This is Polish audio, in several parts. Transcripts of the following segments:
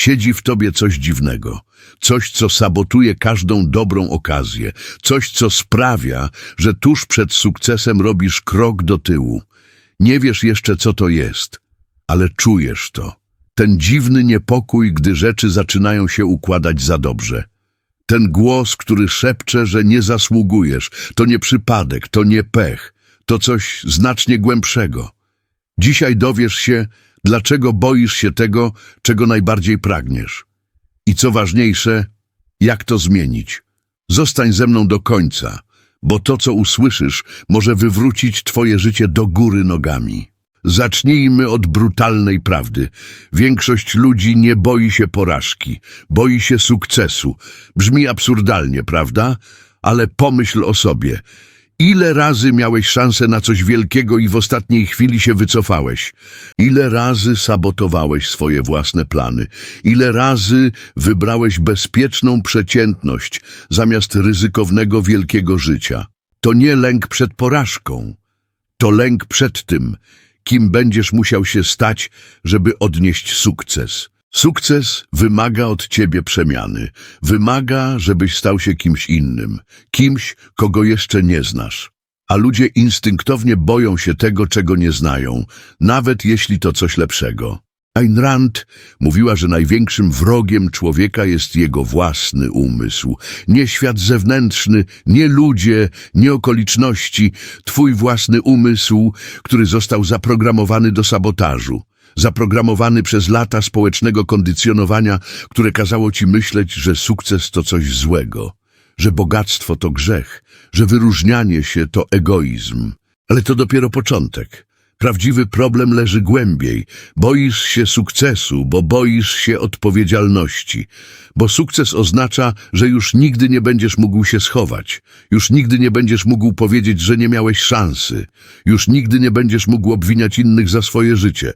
Siedzi w tobie coś dziwnego, coś, co sabotuje każdą dobrą okazję, coś, co sprawia, że tuż przed sukcesem robisz krok do tyłu. Nie wiesz jeszcze, co to jest, ale czujesz to. Ten dziwny niepokój, gdy rzeczy zaczynają się układać za dobrze. Ten głos, który szepcze, że nie zasługujesz, to nie przypadek, to nie pech, to coś znacznie głębszego. Dzisiaj dowiesz się, dlaczego boisz się tego, czego najbardziej pragniesz. I co ważniejsze, jak to zmienić. Zostań ze mną do końca, bo to, co usłyszysz, może wywrócić twoje życie do góry nogami. Zacznijmy od brutalnej prawdy. Większość ludzi nie boi się porażki, boi się sukcesu. Brzmi absurdalnie, prawda? Ale pomyśl o sobie. Ile razy miałeś szansę na coś wielkiego i w ostatniej chwili się wycofałeś? Ile razy sabotowałeś swoje własne plany? Ile razy wybrałeś bezpieczną przeciętność zamiast ryzykownego wielkiego życia? To nie lęk przed porażką. To lęk przed tym, kim będziesz musiał się stać, żeby odnieść sukces. Sukces wymaga od ciebie przemiany. Wymaga, żebyś stał się kimś innym. Kimś, kogo jeszcze nie znasz. A ludzie instynktownie boją się tego, czego nie znają, nawet jeśli to coś lepszego. Ayn Rand mówiła, że największym wrogiem człowieka jest jego własny umysł. Nie świat zewnętrzny, nie ludzie, nie okoliczności. Twój własny umysł, który został zaprogramowany do sabotażu. Zaprogramowany przez lata społecznego kondycjonowania, które kazało ci myśleć, że sukces to coś złego, że bogactwo to grzech, że wyróżnianie się to egoizm. Ale to dopiero początek. Prawdziwy problem leży głębiej. Boisz się sukcesu, bo boisz się odpowiedzialności. Bo sukces oznacza, że już nigdy nie będziesz mógł się schować. Już nigdy nie będziesz mógł powiedzieć, że nie miałeś szansy. Już nigdy nie będziesz mógł obwiniać innych za swoje życie.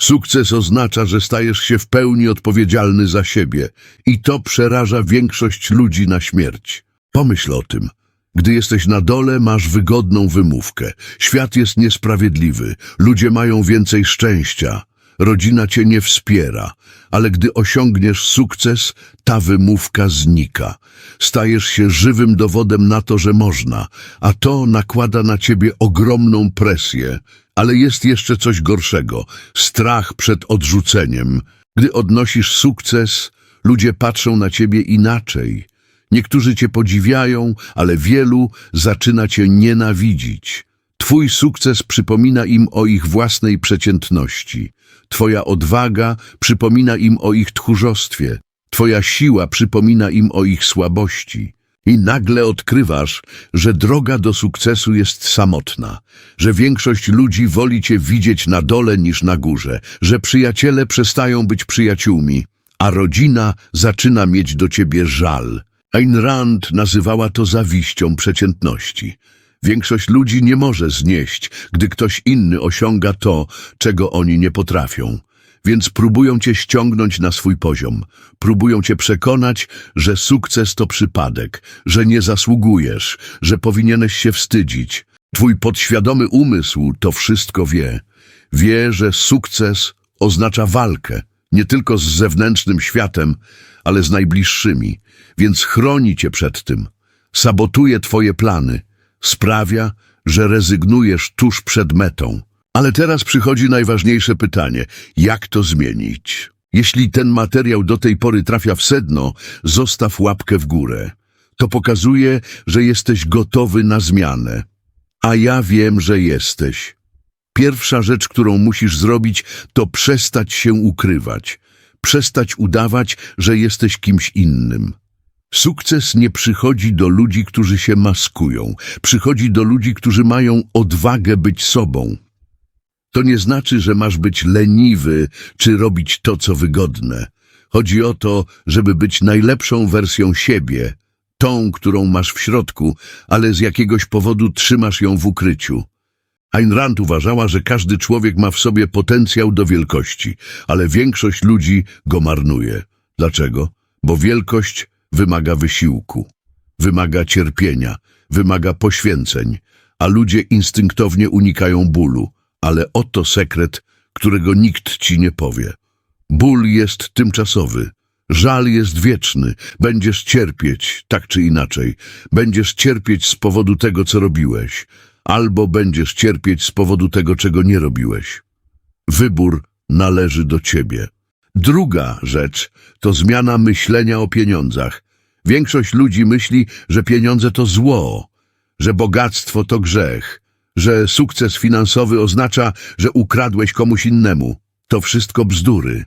Sukces oznacza, że stajesz się w pełni odpowiedzialny za siebie i to przeraża większość ludzi na śmierć. Pomyśl o tym. Gdy jesteś na dole, masz wygodną wymówkę. Świat jest niesprawiedliwy, ludzie mają więcej szczęścia, rodzina cię nie wspiera, ale gdy osiągniesz sukces, ta wymówka znika. Stajesz się żywym dowodem na to, że można, a to nakłada na ciebie ogromną presję. Ale jest jeszcze coś gorszego strach przed odrzuceniem. Gdy odnosisz sukces, ludzie patrzą na ciebie inaczej. Niektórzy cię podziwiają, ale wielu zaczyna cię nienawidzić. Twój sukces przypomina im o ich własnej przeciętności. Twoja odwaga przypomina im o ich tchórzostwie. Twoja siła przypomina im o ich słabości. I nagle odkrywasz, że droga do sukcesu jest samotna, że większość ludzi woli cię widzieć na dole niż na górze, że przyjaciele przestają być przyjaciółmi, a rodzina zaczyna mieć do ciebie żal. Ayn Rand nazywała to zawiścią przeciętności. Większość ludzi nie może znieść, gdy ktoś inny osiąga to, czego oni nie potrafią. Więc próbują cię ściągnąć na swój poziom. Próbują cię przekonać, że sukces to przypadek, że nie zasługujesz, że powinieneś się wstydzić. Twój podświadomy umysł to wszystko wie. Wie, że sukces oznacza walkę, nie tylko z zewnętrznym światem, ale z najbliższymi, więc chroni cię przed tym. Sabotuje twoje plany, sprawia, że rezygnujesz tuż przed metą. Ale teraz przychodzi najważniejsze pytanie. Jak to zmienić? Jeśli ten materiał do tej pory trafia w sedno, zostaw łapkę w górę. To pokazuje, że jesteś gotowy na zmianę. A ja wiem, że jesteś. Pierwsza rzecz, którą musisz zrobić, to przestać się ukrywać. Przestać udawać, że jesteś kimś innym. Sukces nie przychodzi do ludzi, którzy się maskują. Przychodzi do ludzi, którzy mają odwagę być sobą. To nie znaczy, że masz być leniwy czy robić to, co wygodne. Chodzi o to, żeby być najlepszą wersją siebie, tą, którą masz w środku, ale z jakiegoś powodu trzymasz ją w ukryciu. Ayn Rand uważała, że każdy człowiek ma w sobie potencjał do wielkości, ale większość ludzi go marnuje. Dlaczego? Bo wielkość wymaga wysiłku, wymaga cierpienia, wymaga poświęceń, a ludzie instynktownie unikają bólu. Ale oto sekret, którego nikt ci nie powie. Ból jest tymczasowy. Żal jest wieczny. Będziesz cierpieć, tak czy inaczej. Będziesz cierpieć z powodu tego, co robiłeś. Albo będziesz cierpieć z powodu tego, czego nie robiłeś. Wybór należy do ciebie. Druga rzecz to zmiana myślenia o pieniądzach. Większość ludzi myśli, że pieniądze to zło, że bogactwo to grzech, że sukces finansowy oznacza, że ukradłeś komuś innemu. To wszystko bzdury.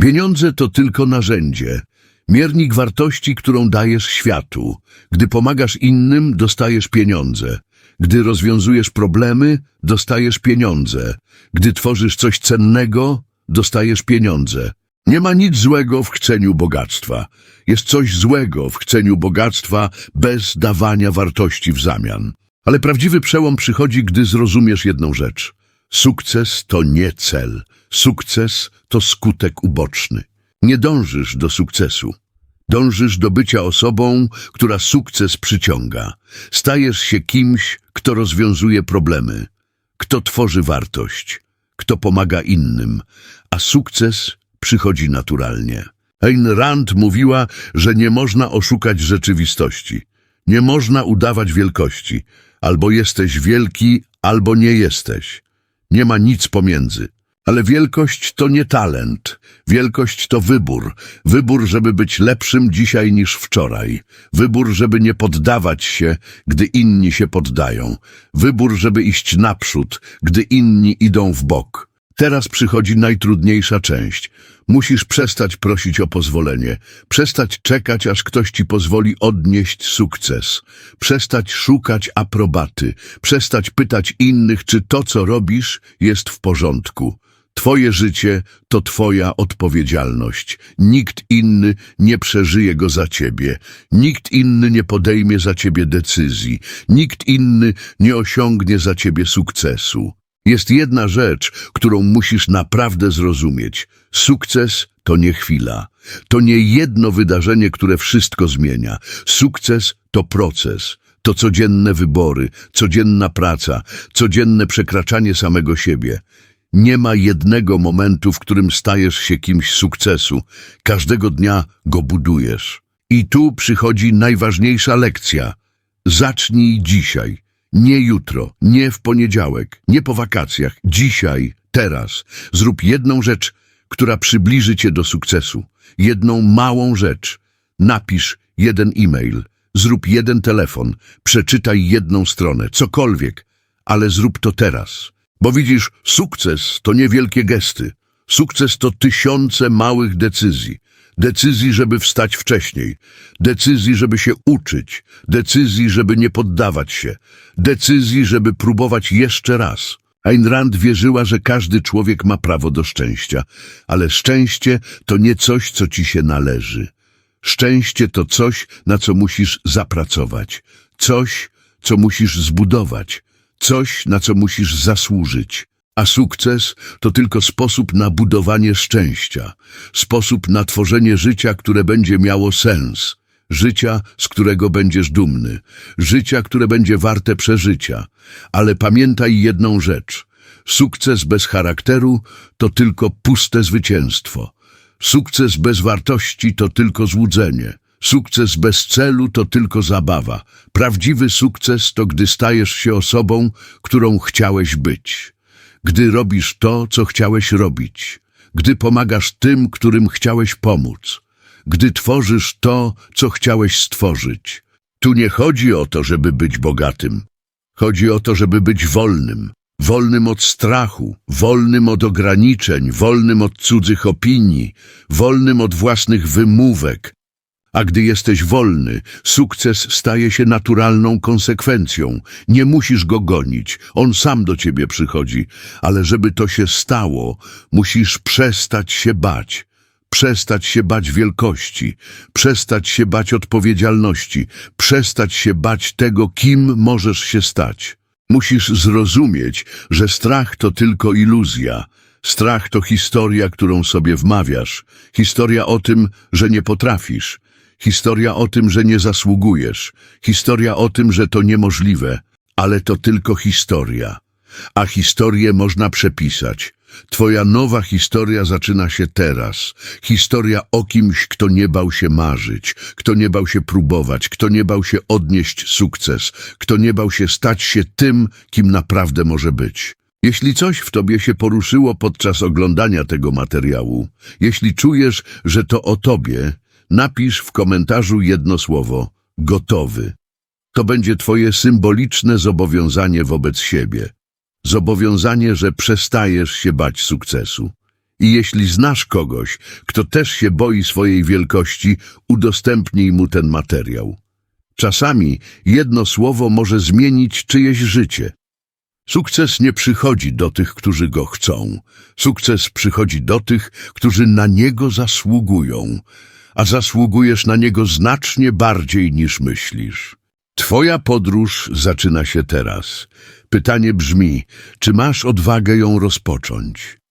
Pieniądze to tylko narzędzie, miernik wartości, którą dajesz światu. Gdy pomagasz innym, dostajesz pieniądze. Gdy rozwiązujesz problemy, dostajesz pieniądze. Gdy tworzysz coś cennego, dostajesz pieniądze. Nie ma nic złego w chceniu bogactwa. Jest coś złego w chceniu bogactwa bez dawania wartości w zamian. Ale prawdziwy przełom przychodzi, gdy zrozumiesz jedną rzecz. Sukces to nie cel. Sukces to skutek uboczny. Nie dążysz do sukcesu. Dążysz do bycia osobą, która sukces przyciąga. Stajesz się kimś, kto rozwiązuje problemy, kto tworzy wartość, kto pomaga innym, a sukces przychodzi naturalnie. Ayn Rand mówiła, że nie można oszukać rzeczywistości. Nie można udawać wielkości. Albo jesteś wielki, albo nie jesteś. Nie ma nic pomiędzy. Ale wielkość to nie talent. Wielkość to wybór. Wybór, żeby być lepszym dzisiaj niż wczoraj. Wybór, żeby nie poddawać się, gdy inni się poddają. Wybór, żeby iść naprzód, gdy inni idą w bok. Teraz przychodzi najtrudniejsza część. Musisz przestać prosić o pozwolenie, przestać czekać, aż ktoś ci pozwoli odnieść sukces, przestać szukać aprobaty, przestać pytać innych, czy to, co robisz, jest w porządku. Twoje życie to twoja odpowiedzialność. Nikt inny nie przeżyje go za ciebie. Nikt inny nie podejmie za ciebie decyzji. Nikt inny nie osiągnie za ciebie sukcesu. Jest jedna rzecz, którą musisz naprawdę zrozumieć. Sukces to nie chwila. To nie jedno wydarzenie, które wszystko zmienia. Sukces to proces. To codzienne wybory, codzienna praca, codzienne przekraczanie samego siebie. Nie ma jednego momentu, w którym stajesz się kimś sukcesu. Każdego dnia go budujesz. I tu przychodzi najważniejsza lekcja. Zacznij dzisiaj. Nie jutro, nie w poniedziałek, nie po wakacjach. Dzisiaj, teraz. Zrób jedną rzecz, która przybliży cię do sukcesu. Jedną małą rzecz. Napisz jeden e-mail, zrób jeden telefon, przeczytaj jedną stronę, cokolwiek, ale zrób to teraz. Bo widzisz, sukces to niewielkie gesty. Sukces to tysiące małych decyzji. Decyzji, żeby wstać wcześniej. Decyzji, żeby się uczyć. Decyzji, żeby nie poddawać się. Decyzji, żeby próbować jeszcze raz. Ayn Rand wierzyła, że każdy człowiek ma prawo do szczęścia, ale szczęście to nie coś, co ci się należy. Szczęście to coś, na co musisz zapracować. Coś, co musisz zbudować. Coś, na co musisz zasłużyć. A sukces to tylko sposób na budowanie szczęścia, sposób na tworzenie życia, które będzie miało sens, życia, z którego będziesz dumny, życia, które będzie warte przeżycia. Ale pamiętaj jedną rzecz. Sukces bez charakteru to tylko puste zwycięstwo. Sukces bez wartości to tylko złudzenie. Sukces bez celu to tylko zabawa. Prawdziwy sukces to gdy stajesz się osobą, którą chciałeś być. Gdy robisz to, co chciałeś robić. Gdy pomagasz tym, którym chciałeś pomóc. Gdy tworzysz to, co chciałeś stworzyć. Tu nie chodzi o to, żeby być bogatym. Chodzi o to, żeby być wolnym. Wolnym od strachu, wolnym od ograniczeń, wolnym od cudzych opinii, wolnym od własnych wymówek, a gdy jesteś wolny, sukces staje się naturalną konsekwencją. Nie musisz go gonić, on sam do ciebie przychodzi. Ale żeby to się stało, musisz przestać się bać. Przestać się bać wielkości, przestać się bać odpowiedzialności, przestać się bać tego, kim możesz się stać. Musisz zrozumieć, że strach to tylko iluzja. Strach to historia, którą sobie wmawiasz. Historia o tym, że nie potrafisz. Historia o tym, że nie zasługujesz. Historia o tym, że to niemożliwe. Ale to tylko historia. A historię można przepisać. Twoja nowa historia zaczyna się teraz. Historia o kimś, kto nie bał się marzyć, kto nie bał się próbować, kto nie bał się odnieść sukces, kto nie bał się stać się tym, kim naprawdę może być. Jeśli coś w tobie się poruszyło podczas oglądania tego materiału, jeśli czujesz, że to o tobie, napisz w komentarzu jedno słowo gotowy. To będzie twoje symboliczne zobowiązanie wobec siebie. Zobowiązanie, że przestajesz się bać sukcesu. I jeśli znasz kogoś, kto też się boi swojej wielkości, udostępnij mu ten materiał. Czasami jedno słowo może zmienić czyjeś życie. Sukces nie przychodzi do tych, którzy go chcą. Sukces przychodzi do tych, którzy na niego zasługują, a zasługujesz na niego znacznie bardziej niż myślisz. Twoja podróż zaczyna się teraz. Pytanie brzmi, czy masz odwagę ją rozpocząć?